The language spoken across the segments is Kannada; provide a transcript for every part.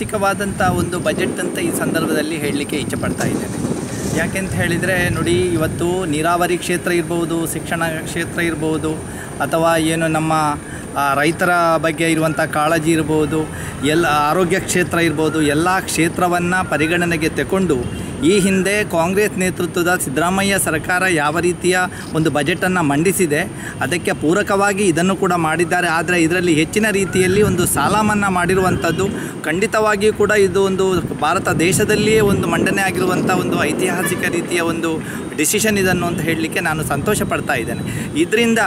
ಐತಿಹಾಸಿಕವಾದಂಥ ಒಂದು ಬಜೆಟ್ ಅಂತ ಈ ಸಂದರ್ಭದಲ್ಲಿ ಹೇಳಲಿಕ್ಕೆ ಇಚ್ಛೆಪಡ್ತಾ ಇದ್ದೇನೆ. ಯಾಕೆಂತ ಹೇಳಿದರೆ ನೋಡಿ, ಇವತ್ತು ನೀರಾವರಿ ಕ್ಷೇತ್ರ ಇರ್ಬೋದು, ಶಿಕ್ಷಣ ಕ್ಷೇತ್ರ ಇರ್ಬೋದು, ಅಥವಾ ಏನು ನಮ್ಮ ರೈತರ ಬಗ್ಗೆ ಇರುವಂಥ ಕಾಳಜಿ ಇರ್ಬೋದು, ಎಲ್ಲ ಆರೋಗ್ಯ ಕ್ಷೇತ್ರ ಇರ್ಬೋದು, ಎಲ್ಲ ಕ್ಷೇತ್ರವನ್ನು ಪರಿಗಣನೆಗೆ ತಗೊಂಡು ಈ ಹಿಂದೆ ಕಾಂಗ್ರೆಸ್ ನೇತೃತ್ವದ ಸಿದ್ದರಾಮಯ್ಯ ಸರ್ಕಾರ ಯಾವ ರೀತಿಯ ಒಂದು ಬಜೆಟನ್ನು ಮಂಡಿಸಿದೆ, ಅದಕ್ಕೆ ಪೂರಕವಾಗಿ ಇದನ್ನು ಕೂಡ ಮಾಡಿದ್ದಾರೆ. ಆದರೆ ಇದರಲ್ಲಿ ಹೆಚ್ಚಿನ ರೀತಿಯಲ್ಲಿ ಒಂದು ಸಾಲ ಮನ್ನಾ ಮಾಡಿರುವಂಥದ್ದು, ಖಂಡಿತವಾಗಿಯೂ ಕೂಡ ಇದು ಒಂದು ಭಾರತ ದೇಶದಲ್ಲಿಯೇ ಒಂದು ಮಂಡನೆ ಆಗಿರುವಂಥ ಒಂದು ಐತಿಹಾಸಿಕ ರೀತಿಯ ಒಂದು ಡಿಸಿಷನ್ ಇದನ್ನು ಅಂತ ಹೇಳಲಿಕ್ಕೆ ನಾನು ಸಂತೋಷ ಪಡ್ತಾ ಇದ್ದೇನೆ. ಇದರಿಂದ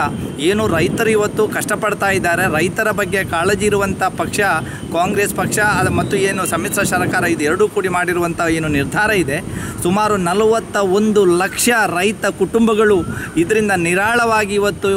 ಏನು ರೈತರು ಇವತ್ತು ಕಷ್ಟಪಡ್ತಾ ಇದ್ದಾರೆ, ರೈತರ ಬಗ್ಗೆ ಕಾಳಜಿ ಇರುವಂಥ ಪಕ್ಷ ಕಾಂಗ್ರೆಸ್ ಪಕ್ಷ, ಅದು ಮತ್ತು ಏನು ಸಮ್ಮಿಶ್ರ ಸರ್ಕಾರ, ಇದು ಎರಡೂ ಕೂಡಿ ಮಾಡಿರುವಂಥ ಏನು ನಿರ್ಧಾರ ಇದೆ. ಸುಮಾರು ನಲವತ್ತ ಒಂದು ಲಕ್ಷ ರೈತ ಕುಟುಂಬಗಳು ಇದರಿಂದ ನಿರಾಳವಾಗಿ ಇವತ್ತು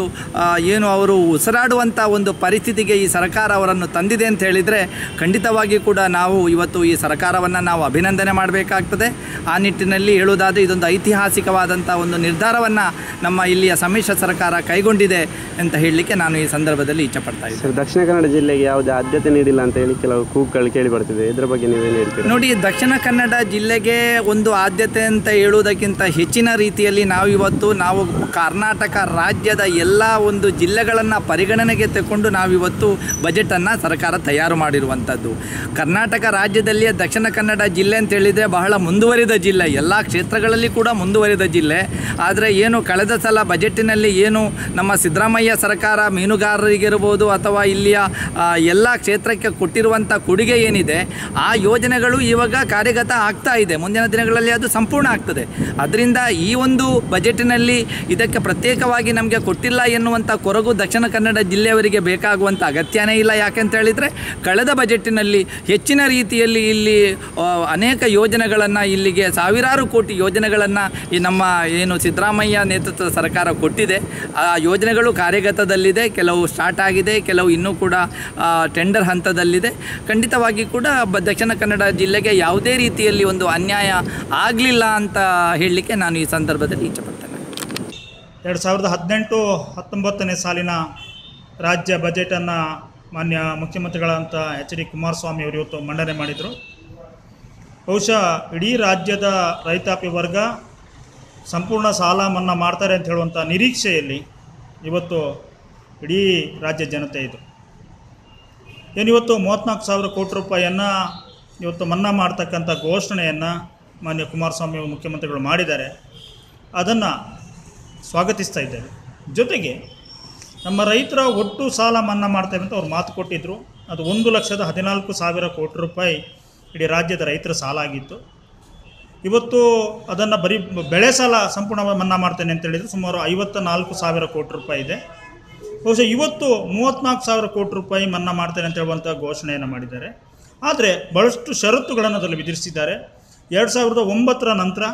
ಏನು ಅವರು ಉಸಿರಾಡುವಂಥ ಒಂದು ಪರಿಸ್ಥಿತಿಗೆ ಈ ಸರ್ಕಾರ ಅವರನ್ನು ತಂದಿದೆ ಅಂತ ಹೇಳಿದರೆ ಖಂಡಿತವಾಗಿಯೂ ಕೂಡ ನಾವು ಇವತ್ತು ಈ ಸರ್ಕಾರವನ್ನು ನಾವು ಅಭಿನಂದನೆ ಮಾಡಬೇಕಾಗ್ತದೆ. ಆ ನಿಟ್ಟಿನಲ್ಲಿ ಹೇಳುವುದಾದರೆ ಇದೊಂದು ಐತಿಹಾಸಿಕವಾದಂಥ ಒಂದು ನಿರ್ಧಾರವನ್ನು ನಮ್ಮ ಇಲ್ಲಿಯ ಸಮ್ಮಿಶ್ರ ಸರ್ಕಾರ ಕೈಗೊಂಡಿದೆ ಅಂತ ಹೇಳಲಿಕ್ಕೆ ನಾನು ಈ ಸಂದರ್ಭದಲ್ಲಿ ಇಚ್ಛಪಡ್ತಾ ಇದ್ದೀನಿ. ದಕ್ಷಿಣ ಕನ್ನಡ ಜಿಲ್ಲೆಗೆ ಯಾವುದೇ ಆದ್ಯತೆ ನೀಡಿಲ್ಲ ಅಂತ ಹೇಳಿ ಕೆಲವು ಕೂಗುಗಳು ಕೇಳಿ ಬರ್ತಿದೆ. ಇದರ ಬಗ್ಗೆ ನೀವೇನು ಹೇಳ್ತೀರಿ? ನೋಡಿ ದಕ್ಷಿಣ ಕನ್ನಡ ಜಿಲ್ಲೆಗೆ ಒಂದು ಆದ್ಯತೆ ಅಂತ ಹೇಳುವುದಕ್ಕಿಂತ ಹೆಚ್ಚಿನ ರೀತಿಯಲ್ಲಿ ನಾವು ಇವತ್ತು ನಾವು ಕರ್ನಾಟಕ ರಾಜ್ಯದ ಎಲ್ಲ ಒಂದು ಜಿಲ್ಲೆಗಳನ್ನು ಪರಿಗಣನೆಗೆ ತಗೊಂಡು ನಾವಿವತ್ತು ಬಜೆಟನ್ನು ಸರ್ಕಾರ ತಯಾರು ಮಾಡಿರುವಂಥದ್ದು. ಕರ್ನಾಟಕ ರಾಜ್ಯದಲ್ಲಿಯೇ ದಕ್ಷಿಣ ಕನ್ನಡ ಜಿಲ್ಲೆ ಅಂತ ಹೇಳಿದರೆ ಬಹಳ ಮುಂದುವರಿದ ಜಿಲ್ಲೆ. ಎಲ್ಲ ಕ್ಷೇತ್ರಗಳಲ್ಲಿ ಕೂಡ ಮುಂದುವರಿದ ಜಿಲ್ಲೆ. ಆದರೆ ಏನು ಕಳೆದ ಸಲ ಬಜೆಟ್ಟಿನಲ್ಲಿ ಏನು ನಮ್ಮ ಸಿದ್ದರಾಮಯ್ಯ ಸರ್ಕಾರ ಮೀನುಗಾರರಿಗಿರ್ಬೋದು ಅಥವಾ ಇಲ್ಲಿಯ ಎಲ್ಲ ಕ್ಷೇತ್ರಕ್ಕೆ ಕೊಟ್ಟಿರುವಂಥ ಕೊಡುಗೆ ಏನಿದೆ, ಆ ಯೋಜನೆಗಳು ಇವಾಗ ಕಾರ್ಯಗತ ಆಗ್ತಾ ಇದೆ. ಮುಂದಿನ ದಿನಗಳಲ್ಲಿ ಅದು ಸಂಪೂರ್ಣ ಆಗ್ತದೆ. ಅದರಿಂದ ಈ ಒಂದು ಬಜೆಟ್ನಲ್ಲಿ ಇದಕ್ಕೆ ಪ್ರತ್ಯೇಕವಾಗಿ ನಮಗೆ ಕೊಟ್ಟಿಲ್ಲ ಎನ್ನುವಂಥ ಕೊರಗು ದಕ್ಷಿಣ ಕನ್ನಡ ಜಿಲ್ಲೆಯವರಿಗೆ ಬೇಕಾಗುವಂಥ ಅಗತ್ಯನೇ ಇಲ್ಲ ಯಾಕೆಂತ ಹೇಳಿದರೆ, ಕಳೆದ ಬಜೆಟ್ನಲ್ಲಿ ಹೆಚ್ಚಿನ ರೀತಿಯಲ್ಲಿ ಇಲ್ಲಿ ಅನೇಕ ಯೋಜನೆಗಳನ್ನು ಇಲ್ಲಿಗೆ ಸಾವಿರಾರು ಕೋಟಿ ಯೋಜನೆಗಳನ್ನು ಈ ನಮ್ಮ ಏನು ಸಿದ್ದರಾಮಯ್ಯ ನೇತೃತ್ವದ ಸರ್ಕಾರ ಕೊಟ್ಟಿದೆ. ಆ ಯೋಜನೆಗಳು ಕಾರ್ಯಗತದಲ್ಲಿದೆ, ಕೆಲವು ಸ್ಟಾರ್ಟ್ ಆಗಿದೆ, ಕೆಲವು ಇನ್ನೂ ಕೂಡ ಟೆಂಡರ್ ಹಂತದಲ್ಲಿದೆ. ಖಂಡಿತವಾಗಿ ಕೂಡ ದಕ್ಷಿಣ ಕನ್ನಡ ಜಿಲ್ಲೆಗೆ ಯಾವುದೇ ರೀತಿಯಲ್ಲಿ ಒಂದು ಅನ್ಯಾಯ ಆಗಲಿಲ್ಲ ಅಂತ ಹೇಳಲಿಕ್ಕೆ ನಾನು ಈ ಸಂದರ್ಭದಲ್ಲಿ ಇಚ್ಛಪಡ್ತೇನೆ. ಎರಡು ಸಾವಿರದ ಹದಿನೆಂಟು ಹತ್ತೊಂಬತ್ತನೇ ಸಾಲಿನ ರಾಜ್ಯ ಬಜೆಟನ್ನು ಮಾನ್ಯ ಮುಖ್ಯಮಂತ್ರಿಗಳಂತ ಎಚ್ ಡಿ ಕುಮಾರಸ್ವಾಮಿ ಅವರು ಇವತ್ತು ಮಂಡನೆ ಮಾಡಿದರು. ಬಹುಶಃ ಇಡೀ ರಾಜ್ಯದ ರೈತಾಪಿ ವರ್ಗ ಸಂಪೂರ್ಣ ಸಾಲ ಮನ್ನಾ ಮಾಡ್ತಾರೆ ಅಂತ ಹೇಳುವಂಥ ನಿರೀಕ್ಷೆಯಲ್ಲಿ ಇವತ್ತು ಇಡೀ ರಾಜ್ಯ ಜನತೆ ಇದು. ಏನಿವತ್ತು ಮೂವತ್ತ್ನಾಲ್ಕು ಸಾವಿರ ಕೋಟಿ ರೂಪಾಯಿಯನ್ನು ಇವತ್ತು ಮನ್ನಾ ಮಾಡ್ತಕ್ಕಂಥ ಘೋಷಣೆಯನ್ನು ಮಾನ್ಯ ಕುಮಾರಸ್ವಾಮಿ ಮುಖ್ಯಮಂತ್ರಿಗಳು ಮಾಡಿದ್ದಾರೆ, ಅದನ್ನು ಸ್ವಾಗತಿಸ್ತಾ ಇದ್ದೇವೆ. ಜೊತೆಗೆ ನಮ್ಮ ರೈತರ ಒಟ್ಟು ಸಾಲ ಮನ್ನಾ ಮಾಡ್ತೇವೆ ಅಂತ ಅವ್ರು ಮಾತು ಕೊಟ್ಟಿದ್ದರು ಅದು ಒಂದು ಲಕ್ಷದ ಹದಿನಾಲ್ಕು ಸಾವಿರ ಕೋಟಿ ರೂಪಾಯಿ ಇಡೀ ರಾಜ್ಯದ ರೈತರ ಸಾಲ ಆಗಿತ್ತು. ಇವತ್ತು ಅದನ್ನು ಬರೀ ಬೆಳೆ ಸಾಲ ಸಂಪೂರ್ಣವಾಗಿ ಮನ್ನಾ ಮಾಡ್ತೇನೆ ಅಂತ ಹೇಳಿದರೆ ಸುಮಾರು ಐವತ್ತ ನಾಲ್ಕು ಸಾವಿರ ಕೋಟಿ ರೂಪಾಯಿ ಇದೆ. ಬಹುಶಃ ಇವತ್ತು ಮೂವತ್ತ್ನಾಲ್ಕು ಸಾವಿರ ಕೋಟಿ ರೂಪಾಯಿ ಮನ್ನಾ ಮಾಡ್ತೇನೆ ಅಂತ ಹೇಳುವಂಥ ಘೋಷಣೆಯನ್ನು ಮಾಡಿದ್ದಾರೆ. ಆದರೆ ಭಾಳಷ್ಟು ಷರತ್ತುಗಳನ್ನು ಅದರಲ್ಲಿ ವಿಧಿಸಿದ್ದಾರೆ. ಎರಡು ಸಾವಿರದ ಒಂಬತ್ತರ ನಂತರ,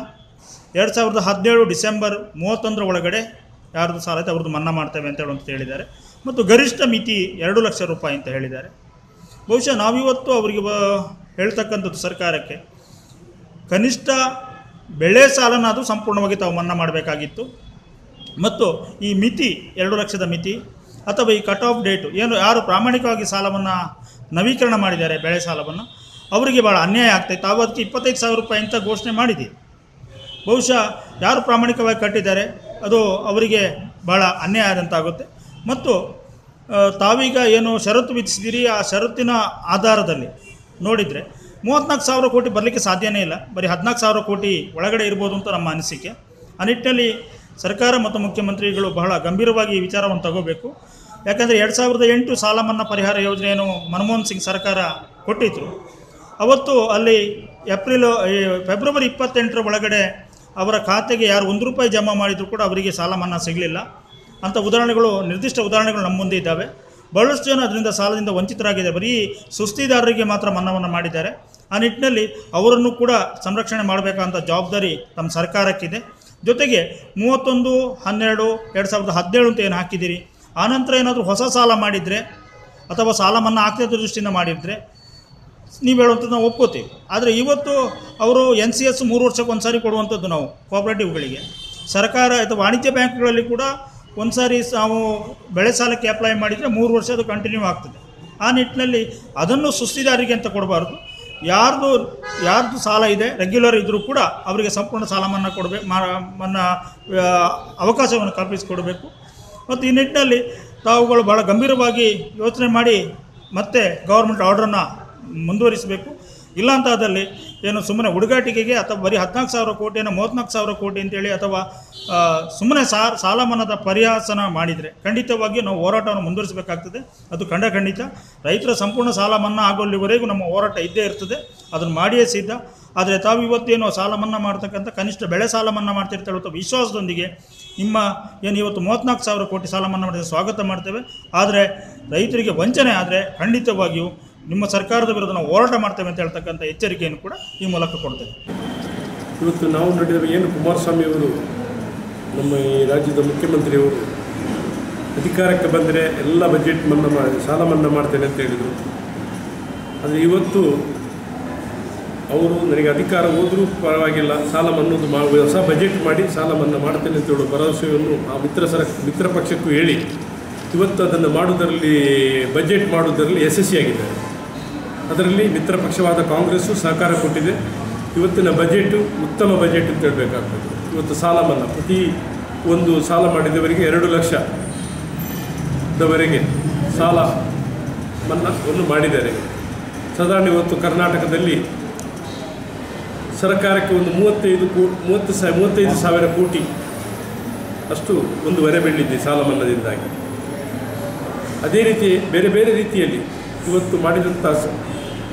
ಎರಡು ಸಾವಿರದ ಹದಿನೇಳು ಡಿಸೆಂಬರ್ ಮೂವತ್ತೊಂದರ ಒಳಗಡೆ ಯಾರ್ದು ಸಾಲ ಐತೆ ಅವ್ರದ್ದು ಮನ್ನಾ ಮಾಡ್ತೇವೆ ಅಂತ ಹೇಳುವಂತ ಹೇಳಿದ್ದಾರೆ. ಮತ್ತು ಗರಿಷ್ಠ ಮಿತಿ ಎರಡು ಲಕ್ಷ ರೂಪಾಯಿ ಅಂತ ಹೇಳಿದ್ದಾರೆ. ಬಹುಶಃ ನಾವಿವತ್ತು ಅವರಿಗೆ ಹೇಳ್ತಕ್ಕಂಥದ್ದು ಸರ್ಕಾರಕ್ಕೆ, ಕನಿಷ್ಠ ಬೆಳೆ ಸಾಲನಾದರೂ ಸಂಪೂರ್ಣವಾಗಿ ತಾವು ಮನ್ನಾ ಮಾಡಬೇಕಾಗಿತ್ತು. ಮತ್ತು ಈ ಮಿತಿ, ಎರಡು ಲಕ್ಷದ ಮಿತಿ, ಅಥವಾ ಈ ಕಟ್ ಆಫ್ ಡೇಟು ಏನು ಯಾರು ಪ್ರಾಮಾಣಿಕವಾಗಿ ಸಾಲವನ್ನು ನವೀಕರಣ ಮಾಡಿದ್ದಾರೆ, ಬೆಳೆ ಸಾಲವನ್ನು ಅವರಿಗೆ ಭಾಳ ಅನ್ಯಾಯ ಆಗ್ತಾಯಿತ್ತು ತಾವು ಅದಕ್ಕೆ ಇಪ್ಪತ್ತೈದು ಸಾವಿರ ರೂಪಾಯಿ ಅಂತ ಘೋಷಣೆ ಮಾಡಿದೆ ಬಹುಶಃ ಯಾರು ಪ್ರಾಮಾಣಿಕವಾಗಿ ಕಟ್ಟಿದ್ದಾರೆ, ಅದು ಅವರಿಗೆ ಭಾಳ ಅನ್ಯಾಯ ಆದಂತಾಗುತ್ತೆ. ಮತ್ತು ತಾವೀಗ ಏನು ಷರತ್ತು ವಿಧಿಸಿದ್ದೀರಿ, ಆ ಷರತ್ತಿನ ಆಧಾರದಲ್ಲಿ ನೋಡಿದರೆ ಮೂವತ್ತ್ನಾಲ್ಕು ಸಾವಿರ ಕೋಟಿ ಬರಲಿಕ್ಕೆ ಸಾಧ್ಯನೇ ಇಲ್ಲ. ಬರೀ ಹದಿನಾಲ್ಕು ಸಾವಿರ ಕೋಟಿ ಒಳಗಡೆ ಇರ್ಬೋದು ಅಂತ ನಮ್ಮ ಅನಿಸಿಕೆ. ಆ ನಿಟ್ಟಿನಲ್ಲಿ ಸರ್ಕಾರ ಮತ್ತು ಮುಖ್ಯಮಂತ್ರಿಗಳು ಬಹಳ ಗಂಭೀರವಾಗಿ ಈ ವಿಚಾರವನ್ನು ತಗೋಬೇಕು. ಯಾಕಂದರೆ ಎರಡು ಸಾವಿರದ ಎಂಟು ಸಾಲ ಮನ್ನಾ ಪರಿಹಾರ ಯೋಜನೆಯನ್ನು ಮನಮೋಹನ್ ಸಿಂಗ್ ಸರ್ಕಾರ ಕೊಟ್ಟಿದ್ರು. ಅವತ್ತು ಅಲ್ಲಿ ಏಪ್ರಿಲ್ ಫೆಬ್ರವರಿ ಇಪ್ಪತ್ತೆಂಟರ ಒಳಗಡೆ ಅವರ ಖಾತೆಗೆ ಯಾರು ಒಂದು ರೂಪಾಯಿ ಜಮಾ ಮಾಡಿದರೂ ಕೂಡ ಅವರಿಗೆ ಸಾಲ ಮನ್ನಾ ಸಿಗಲಿಲ್ಲ. ಅಂಥ ಉದಾಹರಣೆಗಳು, ನಿರ್ದಿಷ್ಟ ಉದಾಹರಣೆಗಳು ನಮ್ಮ ಮುಂದೆ ಇದ್ದಾವೆ. ಬಹಳಷ್ಟು ಜನ ಅದರಿಂದ ಸಾಲದಿಂದ ವಂಚಿತರಾಗಿದೆ ಬರೀ ಸುಸ್ತಿದಾರರಿಗೆ ಮಾತ್ರ ಮನ್ನಾವನ್ನು ಮಾಡಿದ್ದಾರೆ. ಆ ನಿಟ್ಟಿನಲ್ಲಿ ಅವರನ್ನು ಕೂಡ ಸಂರಕ್ಷಣೆ ಮಾಡಬೇಕಂತ ಜವಾಬ್ದಾರಿ ನಮ್ಮ ಸರ್ಕಾರಕ್ಕಿದೆ. ಜೊತೆಗೆ ಮೂವತ್ತೊಂದು, ಹನ್ನೆರಡು, ಎರಡು ಸಾವಿರದ ಹದಿನೇಳು ಅಂತ ಏನು ಹಾಕಿದ್ದೀರಿ? ಆನಂತರ ಏನಾದರೂ ಹೊಸ ಸಾಲ ಮಾಡಿದರೆ ಅಥವಾ ಸಾಲ ಮನ್ನಾ ಆಗ್ತದ ದೃಷ್ಟಿಯಿಂದ ಮಾಡಿದರೆ ನೀವು ಹೇಳುವಂಥದ್ದು ನಾವು ಒಪ್ಕೋತೀವಿ. ಆದರೆ ಇವತ್ತು ಅವರು ಎನ್ ಸಿ ಎಸ್ ಮೂರು ವರ್ಷಕ್ಕೆ ಒಂದು ಸಾರಿ ಕೊಡುವಂಥದ್ದು ನಾವು ಕೋಆಪರೇಟಿವ್ಗಳಿಗೆ ಸರ್ಕಾರ ಅಥವಾ ವಾಣಿಜ್ಯ ಬ್ಯಾಂಕ್ಗಳಲ್ಲಿ ಕೂಡ ಒಂದು ಸಾರಿ ನಾವು ಬೆಳೆ ಸಾಲಕ್ಕೆ ಅಪ್ಲೈ ಮಾಡಿದರೆ ಮೂರು ವರ್ಷ ಅದು ಕಂಟಿನ್ಯೂ ಆಗ್ತದೆ. ಆ ನಿಟ್ಟಿನಲ್ಲಿ ಅದನ್ನು ಸುಸ್ತಿದಾರಿಗೆ ಅಂತ ಕೊಡಬಾರ್ದು. ಯಾರ್ದು ಯಾರ್ದು ಸಾಲ ಇದೆ ರೆಗ್ಯುಲರ್ ಇದ್ದರೂ ಕೂಡ ಅವರಿಗೆ ಸಂಪೂರ್ಣ ಸಾಲ ಮನ್ನಾ ಕೊಡಬೇಕು ಮನ್ನಾ ಅವಕಾಶವನ್ನು ಕಲ್ಪಿಸಿಕೊಡಬೇಕು. ಮತ್ತು ಈ ನಿಟ್ಟಿನಲ್ಲಿ ತಾವುಗಳು ಭಾಳ ಗಂಭೀರವಾಗಿ ಯೋಚನೆ ಮಾಡಿ ಮತ್ತೆ ಗೌರ್ಮೆಂಟ್ ಆರ್ಡ್ರನ್ನು ಮುಂದುವರಿಸಬೇಕು. ಇಲ್ಲ ಅಂತಾದಲ್ಲಿ ಏನು ಸುಮ್ಮನೆ ಹುಡುಗಾಟಿಕೆಗೆ ಅಥವಾ ಬರೀ ಹದಿನಾಲ್ಕು ಸಾವಿರ ಕೋಟಿಯನ್ನು ಮೂವತ್ತ್ನಾಲ್ಕು ಸಾವಿರ ಕೋಟಿ ಅಂತೇಳಿ ಅಥವಾ ಸುಮ್ಮನೆ ಸಾರ್ ಸಾಲ ಮನ್ನಾದ ಪರಿಹಾಸನ ಮಾಡಿದರೆ ಖಂಡಿತವಾಗಿಯೂ ನಾವು ಹೋರಾಟವನ್ನು ಮುಂದುವರಿಸಬೇಕಾಗ್ತದೆ. ಅದು ಖಂಡ ಖಂಡಿತ. ರೈತರ ಸಂಪೂರ್ಣ ಸಾಲ ಮನ್ನಾ ಆಗೋಲ್ಲಿವರೆಗೂ ನಮ್ಮ ಹೋರಾಟ ಇದ್ದೇ ಇರ್ತದೆ. ಅದನ್ನು ಮಾಡಿಯೇ ಸಿದ್ಧ. ಆದರೆ ತಾವು ಇವತ್ತೇನು ಸಾಲ ಮನ್ನಾ ಮಾಡ್ತಕ್ಕಂಥ ಕನಿಷ್ಠ ಬೆಳೆ ಸಾಲ ಮನ್ನಾ ಮಾಡ್ತಿರ್ತೇವೆ ಅಥವಾ ವಿಶ್ವಾಸದೊಂದಿಗೆ ನಿಮ್ಮ ಏನು ಇವತ್ತು ಮೂವತ್ತ್ನಾಲ್ಕು ಸಾವಿರ ಕೋಟಿ ಸಾಲ ಮನ್ನಾ ಮಾಡಿದರೆ ಸ್ವಾಗತ ಮಾಡ್ತೇವೆ. ಆದರೆ ರೈತರಿಗೆ ವಂಚನೆ ಆದರೆ ಖಂಡಿತವಾಗಿಯೂ ನಿಮ್ಮ ಸರ್ಕಾರದ ವಿರುದ್ಧ ನಾವು ಹೋರಾಟ ಮಾಡ್ತೇವೆ ಅಂತ ಹೇಳ್ತಕ್ಕಂಥ ಎಚ್ಚರಿಕೆಯನ್ನು ಕೂಡ ಈ ಮೂಲಕ ಕೊಡ್ತೇವೆ. ಇವತ್ತು ನಾವು ನೋಡಿದರೆ ಏನು ಕುಮಾರಸ್ವಾಮಿ ಅವರು, ನಮ್ಮ ಈ ರಾಜ್ಯದ ಮುಖ್ಯಮಂತ್ರಿಯವರು ಅಧಿಕಾರಕ್ಕೆ ಬಂದರೆ ಎಲ್ಲ ಬಜೆಟ್ ಮನ್ನಾ ಮಾಡಿ ಸಾಲ ಮನ್ನಾ ಮಾಡ್ತೇನೆ ಅಂತ ಹೇಳಿದರು. ಆದರೆ ಇವತ್ತು ಅವರು ನನಗೆ ಅಧಿಕಾರ ಹೋದರೂ ಪರವಾಗಿಲ್ಲ, ಸಾಲ ಮನ್ನೋದು ಮಾ, ಹೊಸ ಬಜೆಟ್ ಮಾಡಿ ಸಾಲ ಮನ್ನಾ ಮಾಡ್ತೇನೆ ಅಂತ ಹೇಳೋ ಭರವಸೆಯನ್ನು ಆ ಮಿತ್ರ ಸರ, ಮಿತ್ರ ಪಕ್ಷಕ್ಕೂ ಹೇಳಿ, ಇವತ್ತು ಅದನ್ನು ಮಾಡುವುದರಲ್ಲಿ ಬಜೆಟ್ ಮಾಡುವುದರಲ್ಲಿ ಯಶಸ್ವಿಯಾಗಿದ್ದಾರೆ. ಅದರಲ್ಲಿ ಮಿತ್ರ ಪಕ್ಷವಾದ ಕಾಂಗ್ರೆಸ್ಸು ಸಹಕಾರ ಕೊಟ್ಟಿದೆ. ಇವತ್ತಿನ ಬಜೆಟು ಉತ್ತಮ ಬಜೆಟ್ ಅಂತ ಹೇಳಬೇಕಾಗ್ತದೆ. ಇವತ್ತು ಸಾಲ ಮನ್ನಾ, ಪ್ರತಿ ಒಂದು ಸಾಲ ಮಾಡಿದವರಿಗೆ ಎರಡು ಲಕ್ಷದವರೆಗೆ ಸಾಲ ಮನ್ನಾವನ್ನು ಮಾಡಿದ್ದಾರೆ. ಸಾಧಾರಣ ಇವತ್ತು ಕರ್ನಾಟಕದಲ್ಲಿ ಸರ್ಕಾರಕ್ಕೆ ಒಂದು ಮೂವತ್ತೈದು ಕೋ, ಮೂವತ್ತು ಸಾ, ಮೂವತ್ತೈದು ಸಾವಿರ ಕೋಟಿ ಅಷ್ಟು ಒಂದು ಹೊರೆ ಬೀಳಿದೆ ಸಾಲ ಮನ್ನಾದಿಂದಾಗಿ. ಅದೇ ರೀತಿ, ಬೇರೆ ಬೇರೆ ರೀತಿಯಲ್ಲಿ ಇವತ್ತು ಮಾಡಿದಂಥ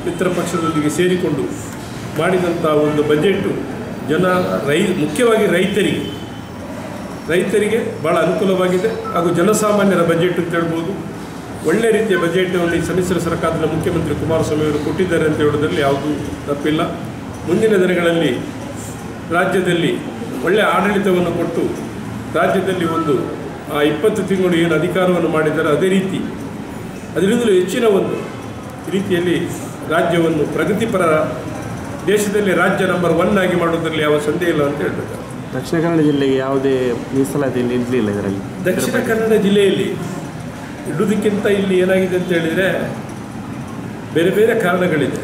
ಮಿತ್ರ ಪಕ್ಷದೊಂದಿಗೆ ಸೇರಿಕೊಂಡು ಮಾಡಿದಂಥ ಒಂದು ಬಜೆಟ್ಟು ಜನ ರೈ, ಮುಖ್ಯವಾಗಿ ರೈತರಿಗೆ. ರೈತರಿಗೆ ಭಾಳ ಅನುಕೂಲವಾಗಿದೆ ಹಾಗೂ ಜನಸಾಮಾನ್ಯರ ಬಜೆಟ್ ಅಂತ ಹೇಳ್ಬೋದು. ಒಳ್ಳೆ ರೀತಿಯ ಬಜೆಟ್ನಲ್ಲಿ ಸಮ್ಮಿಶ್ರ ಸರ್ಕಾರದ ಮುಖ್ಯಮಂತ್ರಿ ಕುಮಾರಸ್ವಾಮಿ ಅವರು ಕೊಟ್ಟಿದ್ದಾರೆ ಅಂತ ಹೇಳೋದ್ರಲ್ಲಿ ಯಾವುದೂ ತಪ್ಪಿಲ್ಲ. ಮುಂದಿನ ದಿನಗಳಲ್ಲಿ ರಾಜ್ಯದಲ್ಲಿ ಒಳ್ಳೆಯ ಆಡಳಿತವನ್ನು ಕೊಟ್ಟು ರಾಜ್ಯದಲ್ಲಿ ಒಂದು, ಆ ಇಪ್ಪತ್ತು ತಿಂಗಳು ಏನು ಅಧಿಕಾರವನ್ನು ಮಾಡಿದ್ದಾರೆ ಅದೇ ರೀತಿ, ಅದರಿಂದಲೂ ಹೆಚ್ಚಿನ ಒಂದು ರೀತಿಯಲ್ಲಿ ರಾಜ್ಯವನ್ನು ಪ್ರಗತಿಪರ ದೇಶದಲ್ಲಿ ರಾಜ್ಯ ನಂಬರ್ ಒನ್ ಆಗಿ ಮಾಡುವುದರಲ್ಲಿ ಯಾವ ಸಂದೇಹ ಇಲ್ಲ ಅಂತ ಹೇಳ್ತಾರೆ ದಕ್ಷಿಣ ಕನ್ನಡ ಜಿಲ್ಲೆಗೆ ಯಾವುದೇ ಮೀಸಲಾತಿ ಇರಲಿಲ್ಲ ಇದರಲ್ಲಿ. ದಕ್ಷಿಣ ಕನ್ನಡ ಜಿಲ್ಲೆಯಲ್ಲಿ ಇಡುವುದಕ್ಕಿಂತ ಇಲ್ಲಿ ಏನಾಗಿದೆ ಅಂತ ಹೇಳಿದರೆ ಬೇರೆ ಬೇರೆ ಕಾರಣಗಳಿದೆ.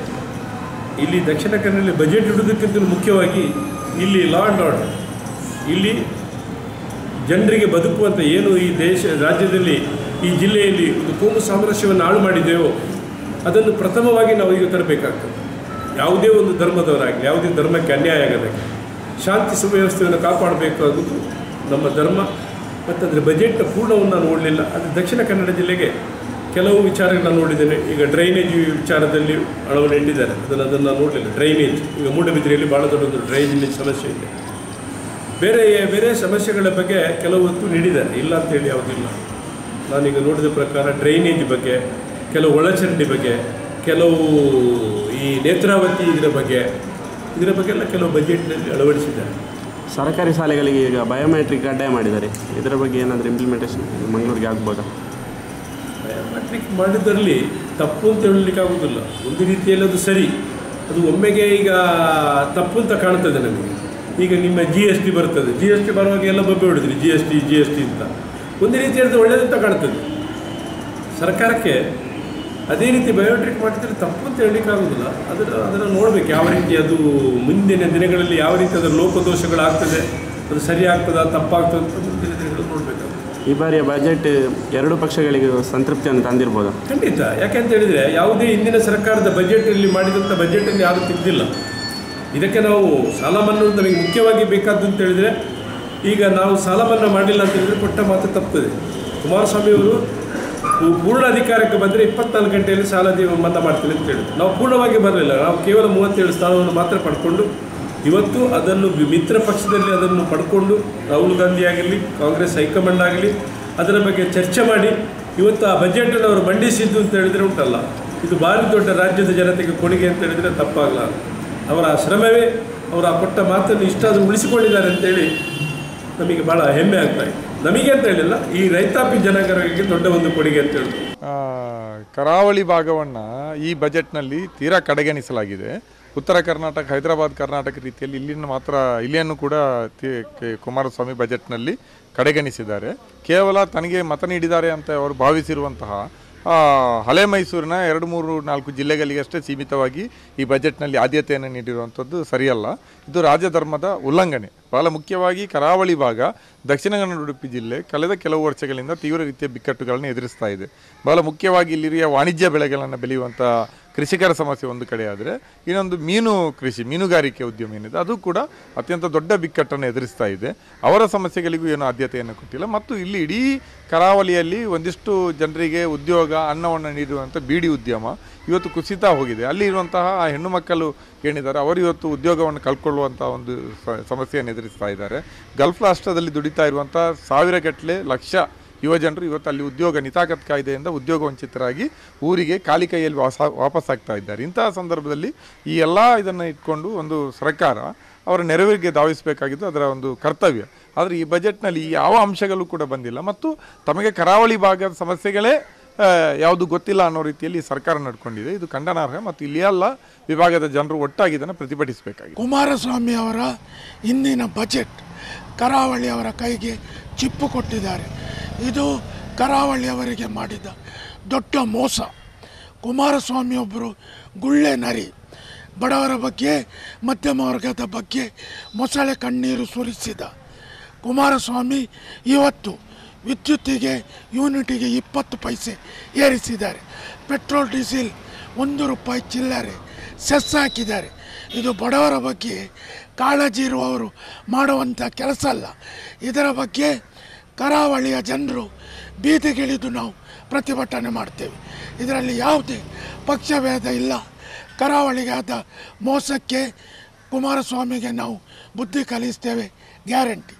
ಇಲ್ಲಿ ದಕ್ಷಿಣ ಕನ್ನಡದಲ್ಲಿ ಬಜೆಟ್ ಇಡುವುದಕ್ಕಿಂತ ಮುಖ್ಯವಾಗಿ ಇಲ್ಲಿ ಲಾ ಆ್ಯಂಡ್ ಆರ್ಡರ್ ಇಲ್ಲಿ ಜನರಿಗೆ ಬದುಕುವಂಥ ಏನು ಈ ದೇಶ ರಾಜ್ಯದಲ್ಲಿ ಈ ಜಿಲ್ಲೆಯಲ್ಲಿ ಒಂದು ಕೋಮು ಸಾಮರಸ್ಯವನ್ನು ಹಾಳು ಮಾಡಿದ್ದೇವೋ ಅದನ್ನು ಪ್ರಥಮವಾಗಿ ನಾವು ಈಗ ತರಬೇಕಾಗ್ತದೆ. ಯಾವುದೇ ಒಂದು ಧರ್ಮದವರಾಗಲಿ, ಯಾವುದೇ ಧರ್ಮಕ್ಕೆ ಅನ್ಯಾಯ ಆಗಬೇಕು ಶಾಂತಿ ಸುವ್ಯವಸ್ಥೆಯನ್ನು ಕಾಪಾಡಬೇಕು ಅನ್ನೋದು ನಮ್ಮ ಧರ್ಮ. ಮತ್ತು ಅದರ ಬಜೆಟ್ನ ಪೂರ್ಣವನ್ನು ನಾನು ನೋಡಲಿಲ್ಲ. ಅದು ದಕ್ಷಿಣ ಕನ್ನಡ ಜಿಲ್ಲೆಗೆ ಕೆಲವು ವಿಚಾರಗಳನ್ನ ನೋಡಿದ್ದೇನೆ. ಈಗ ಡ್ರೈನೇಜ್ ವಿಚಾರದಲ್ಲಿ ಹಣವನ್ನು ಹಿಂಡಿದ್ದಾರೆ ಅದನ್ನು ಅದನ್ನು ನೋಡಲಿಲ್ಲ. ಡ್ರೈನೇಜ್ ಈಗ ಮೂಡಬಿದ್ರೆಯಲ್ಲಿ ಭಾಳ ದೊಡ್ಡದು ಡ್ರೈನೇಜ್ ಸಮಸ್ಯೆ ಇದೆ. ಬೇರೆ ಬೇರೆ ಸಮಸ್ಯೆಗಳ ಬಗ್ಗೆ ಕೆಲವು ಹೊತ್ತು ನೀಡಿದ್ದಾರೆ. ಇಲ್ಲ ಅಂತೇಳಿ ಯಾವುದಿಲ್ಲ. ನಾನೀಗ ನೋಡಿದ ಪ್ರಕಾರ ಡ್ರೈನೇಜ್ ಬಗ್ಗೆ ಕೆಲವು ಒಳಚರಂಡಿ ಬಗ್ಗೆ ಕೆಲವು ಈ ನೇತ್ರಾವತಿ ಇದರ ಬಗ್ಗೆ ಇದರ ಬಗ್ಗೆ ಎಲ್ಲ ಕೆಲವು ಬಜೆಟ್ನಲ್ಲಿ ಅಳವಡಿಸಿದ್ದಾರೆ. ಸರ್ಕಾರಿ ಶಾಲೆಗಳಿಗೆ ಈಗ ಬಯೋಮೆಟ್ರಿಕ್ ಕಡ್ಡಾಯ ಮಾಡಿದ್ದಾರೆ. ಇದರ ಬಗ್ಗೆ ಏನಾದರೂ ಇಂಪ್ಲಿಮೆಂಟೇಷನ್ ಮಂಗಳೂರಿಗೆ ಆಗ್ಬೋದಾ? ಬಯೋಮೆಟ್ರಿಕ್ ಮಾಡಿದ್ದರಲ್ಲಿ ತಪ್ಪು ಅಂತ ಹೇಳಲಿಕ್ಕೆ ಆಗೋದಿಲ್ಲ. ಒಂದು ರೀತಿಯಲ್ಲಿ ಅದು ಸರಿ. ಅದು ಒಮ್ಮೆಗೆ ಈಗ ತಪ್ಪು ಅಂತ ಕಾಣ್ತದೆ ನಮಗೆ. ಈಗ ನಿಮ್ಮ ಜಿ ಎಸ್ ಟಿ ಬರ್ತದೆ. ಜಿ ಎಸ್ ಟಿ ಬರುವಾಗ ಎಲ್ಲ ಬಬ್ಬೆ ಹೊಡಿದ್ರಿ G S T G S T ಅಂತ. ಒಂದು ರೀತಿಯಲ್ಲಿ ಒಳ್ಳೆಯದಂತ ಕಾಣ್ತದೆ. ಸರ್ಕಾರಕ್ಕೆ ಅದೇ ರೀತಿ ಬಯೋಟ್ರಿಕ್ ಮಾಡಿದರೆ ತಪ್ಪು ಅಂತ ಹೇಳಲಿಕ್ಕೆ ಆಗೋದಿಲ್ಲ ಅದರ ಅದನ್ನು ನೋಡಬೇಕು ಯಾವ ರೀತಿ ಅದು ಮುಂದಿನ ದಿನಗಳಲ್ಲಿ ಯಾವ ರೀತಿ ಅದರ ಲೋಪದೋಷಗಳಾಗ್ತದೆ ಅದು ಸರಿ ಆಗ್ತದ ತಪ್ಪಾಗ್ತದೆ ಅಂತ ಮುಂದಿನ ದಿನಗಳಲ್ಲಿ ನೋಡಬೇಕು ಈ ಬಾರಿಯ ಬಜೆಟ್ ಎರಡು ಪಕ್ಷಗಳಿಗೆ ಸಂತೃಪ್ತಿಯನ್ನು ತಂದಿರ್ಬೋದು? ಖಂಡಿತ. ಯಾಕೆಂತ ಹೇಳಿದರೆ ಯಾವುದೇ ಹಿಂದಿನ ಸರ್ಕಾರದ ಬಜೆಟಲ್ಲಿ ಮಾಡಿದಂಥ ಬಜೆಟಲ್ಲಿ ಯಾರು ತಿದ್ದಿಲ್ಲ. ಇದಕ್ಕೆ ನಾವು ಸಾಲ ಮನ್ನಾ ನಮಗೆ ಮುಖ್ಯವಾಗಿ ಬೇಕಾದ್ದು ಅಂತ ಹೇಳಿದರೆ ಈಗ ನಾವು ಸಾಲ ಮನ್ನಾ ಮಾಡಿಲ್ಲ ಅಂತ ಹೇಳಿದರೆ ಕೊಟ್ಟ ಮಾತು ತಪ್ಪುತ್ತದೆ. ಕುಮಾರಸ್ವಾಮಿ ಪೂ- ಪೂರ್ಣ ಅಧಿಕಾರಕ್ಕೆ ಬಂದರೆ ಇಪ್ಪತ್ನಾಲ್ಕು ಗಂಟೆಯಲ್ಲಿ ಸಾಲ ನೀವು ಮನ್ನಾ ಮಾಡ್ತೀನಿ ಅಂತ ಹೇಳಿದ್ರು. ನಾವು ಪೂರ್ಣವಾಗಿ ಬರಲಿಲ್ಲ. ನಾವು ಕೇವಲ ಮೂವತ್ತೇಳು ಸ್ಥಾನವನ್ನು ಮಾತ್ರ ಪಡ್ಕೊಂಡು, ಇವತ್ತು ಅದನ್ನು ಮಿತ್ರ ಪಕ್ಷದಲ್ಲಿ ಅದನ್ನು ಪಡ್ಕೊಂಡು ರಾಹುಲ್ ಗಾಂಧಿ ಆಗಲಿ ಕಾಂಗ್ರೆಸ್ ಹೈಕಮಾಂಡ್ ಆಗಲಿ ಅದರ ಬಗ್ಗೆ ಚರ್ಚೆ ಮಾಡಿ, ಇವತ್ತು ಆ ಬಜೆಟನ್ನು ಅವರು ಮಂಡಿಸಿದ್ದು ಅಂತ ಹೇಳಿದರೆ ಉಂಟಲ್ಲ. ಇದು ಭಾರಿ ದೊಡ್ಡ ರಾಜ್ಯದ ಜನತೆಗೆ ಕೊಡುಗೆ ಅಂತ ಹೇಳಿದರೆ ತಪ್ಪಾಗಲ್ಲ ಅವರ ಆ ಶ್ರಮವೇ, ಅವರು ಕೊಟ್ಟ ಮಾತನ್ನು ಇಷ್ಟಾದರೂ ಉಳಿಸಿಕೊಂಡಿದ್ದಾರೆ ಅಂತೇಳಿ ನಮಗೆ ಭಾಳ ಹೆಮ್ಮೆ ಆಗ್ತಾ ಇದೆ. ನಮಗೆ ಅಂತ ಹೇಳಿಲ್ಲ, ಈ ರೈತಾಪಿ ಜನಗರಿಗೆ ದೊಡ್ಡ ಒಂದು ಕೊಡುಗೆ ಅಂತ ಹೇಳಿ ಕರಾವಳಿ ಭಾಗವನ್ನು ಈ ಬಜೆಟ್ನಲ್ಲಿ ತೀರಾ ಕಡೆಗಣಿಸಲಾಗಿದೆ. ಉತ್ತರ ಕರ್ನಾಟಕ, ಹೈದರಾಬಾದ್ ಕರ್ನಾಟಕ ರೀತಿಯಲ್ಲಿ ಇಲ್ಲಿನ ಮಾತ್ರ, ಇಲ್ಲಿಯನ್ನು ಕೂಡ ಕುಮಾರಸ್ವಾಮಿ ಬಜೆಟ್ನಲ್ಲಿ ಕಡೆಗಣಿಸಿದ್ದಾರೆ. ಕೇವಲ ತನಗೆ ಮತ ನೀಡಿದ್ದಾರೆ ಅಂತ ಅವರು ಭಾವಿಸಿರುವಂತಹ ಹಳೆ ಮೈಸೂರಿನ ಎರಡು ಮೂರು ನಾಲ್ಕು ಜಿಲ್ಲೆಗಳಿಗೆ ಅಷ್ಟೇ ಸೀಮಿತವಾಗಿ ಈ ಬಜೆಟ್ನಲ್ಲಿ ಆದ್ಯತೆಯನ್ನು ನೀಡಿರುವಂಥದ್ದು ಸರಿಯಲ್ಲ. ಇದು ರಾಜಧರ್ಮದ ಉಲ್ಲಂಘನೆ. ಬಹಳ ಮುಖ್ಯವಾಗಿ ಕರಾವಳಿ ಭಾಗ, ದಕ್ಷಿಣ ಕನ್ನಡ ಉಡುಪಿ ಜಿಲ್ಲೆ ಕಳೆದ ಕೆಲವು ವರ್ಷಗಳಿಂದ ತೀವ್ರ ರೀತಿಯ ಬಿಕ್ಕಟ್ಟುಗಳನ್ನು ಎದುರಿಸ್ತಾ ಇದೆ. ಬಹಳ ಮುಖ್ಯವಾಗಿ ಇಲ್ಲಿರುವ ವಾಣಿಜ್ಯ ಬೆಳೆಗಳನ್ನು ಬೆಳೆಯುವಂಥ ಕೃಷಿಕರ ಸಮಸ್ಯೆ ಒಂದು ಕಡೆ ಆದರೆ, ಇನ್ನೊಂದು ಮೀನು ಕೃಷಿ, ಮೀನುಗಾರಿಕೆ ಉದ್ಯಮ ಏನಿದೆ, ಅದು ಕೂಡ ಅತ್ಯಂತ ದೊಡ್ಡ ಬಿಕ್ಕಟ್ಟನ್ನು ಎದುರಿಸ್ತಾ ಇದೆ. ಅವರ ಸಮಸ್ಯೆಗಳಿಗೂ ಏನು ಆದ್ಯತೆಯನ್ನು ಕೊಟ್ಟಿಲ್ಲ. ಮತ್ತು ಇಲ್ಲಿ ಇಡೀ ಕರಾವಳಿಯಲ್ಲಿ ಒಂದಿಷ್ಟು ಜನರಿಗೆ ಉದ್ಯೋಗ, ಅನ್ನವನ್ನು ನೀಡುವಂಥ ಬೀಡಿ ಉದ್ಯಮ ಇವತ್ತು ಕುಸಿತ ಹೋಗಿದೆ. ಅಲ್ಲಿ ಇರುವಂತಹ ಆ ಹೆಣ್ಣು ಮಕ್ಕಳು ಏನಿದ್ದಾರೆ, ಅವರು ಇವತ್ತು ಉದ್ಯೋಗವನ್ನು ಕಳ್ಕೊಳ್ಳುವಂಥ ಒಂದು ಸಮಸ್ಯೆಯನ್ನು ಎದುರಿಸ್ತಾ ಇದ್ದಾರೆ. ಗಲ್ಫ್ ರಾಷ್ಟ್ರದಲ್ಲಿ ದುಡಿತಾ ಇರುವಂಥ ಸಾವಿರ ಗಟ್ಟಲೆ ಲಕ್ಷ ಯುವಜನರು ಇವತ್ತು ಅಲ್ಲಿ ಉದ್ಯೋಗ ನಿತಾಕತ್ ಕಾಯ್ದೆಯಿಂದ ಉದ್ಯೋಗ ವಂಚಿತರಾಗಿ ಊರಿಗೆ ಖಾಲಿ ಕೈಯಲ್ಲಿ ವಾಸ, ವಾಪಸ್ ಆಗ್ತಾ ಇದ್ದಾರೆ. ಇಂತಹ ಸಂದರ್ಭದಲ್ಲಿ ಈ ಎಲ್ಲ ಇದನ್ನು ಇಟ್ಕೊಂಡು ಒಂದು ಸರ್ಕಾರ ಅವರ ನೆರವಿಗೆ ಧಾವಿಸಬೇಕಾಗಿದ್ದು ಅದರ ಒಂದು ಕರ್ತವ್ಯ. ಆದರೆ ಈ ಬಜೆಟ್ನಲ್ಲಿ ಯಾವ ಅಂಶಗಳು ಕೂಡ ಬಂದಿಲ್ಲ. ಮತ್ತು ತಮಗೆ ಕರಾವಳಿ ಭಾಗದ ಸಮಸ್ಯೆಗಳೇ ಯಾವುದು ಗೊತ್ತಿಲ್ಲ ಅನ್ನೋ ರೀತಿಯಲ್ಲಿ ಸರ್ಕಾರ ನಡ್ಕೊಂಡಿದೆ. ಇದು ಖಂಡನಾರ್ಹ ಮತ್ತು ಇಲ್ಲಿ ಎಲ್ಲ ವಿಭಾಗದ ಜನರು ಒಟ್ಟಾಗಿ ಇದನ್ನು ಪ್ರತಿಭಟಿಸಬೇಕಾಗಿದೆ. ಕುಮಾರಸ್ವಾಮಿ ಅವರ ಇಂದಿನ ಬಜೆಟ್ ಕರಾವಳಿ ಅವರ ಕೈಗೆ ಚಿಪ್ಪು ಕೊಟ್ಟಿದ್ದಾರೆ. ಇದು ಕರಾವಳಿಯವರಿಗೆ ಮಾಡಿದ ದೊಡ್ಡ ಮೋಸ. ಕುಮಾರಸ್ವಾಮಿ ಒಬ್ಬರು ಗುಳ್ಳೆ ನರಿ. ಬಡವರ ಬಗ್ಗೆ, ಮಧ್ಯಮ ವರ್ಗದ ಬಗ್ಗೆ ಮೊಸಳೆ ಕಣ್ಣೀರು ಸುರಿಸಿದ. ಕುಮಾರಸ್ವಾಮಿ ಇವತ್ತು ವಿದ್ಯುತ್ತಿಗೆ, ಯೂನಿಟಿಗೆ ಇಪ್ಪತ್ತು ಪೈಸೆ ಏರಿಸಿದ್ದಾರೆ. ಪೆಟ್ರೋಲ್, ಡೀಸೆಲ್ ಒಂದು ರೂಪಾಯಿ ಚಿಲ್ಲರೆ ಸೆಸ್ ಹಾಕಿದ್ದಾರೆ. ಇದು ಬಡವರ ಬಗ್ಗೆ ಕಾಳಜಿ ಇರುವವರು ಮಾಡುವಂಥ ಕೆಲಸ ಅಲ್ಲ. ಇದರ ಬಗ್ಗೆ ಕರಾವಳಿಯ ಜನರು ಬೀದಿಗಿಳಿದು ನಾವು ಪ್ರತಿಭಟನೆ ಮಾಡ್ತೇವೆ. ಇದರಲ್ಲಿ ಯಾವುದೇ ಪಕ್ಷಭೇದ ಇಲ್ಲ. ಕರಾವಳಿಗೆ ಆದ ಮೋಸಕ್ಕೆ ಕುಮಾರಸ್ವಾಮಿಗೆ ನಾವು ಬುದ್ಧಿ ಕಲಿಸ್ತೇವೆ. ಗ್ಯಾರಂಟಿ.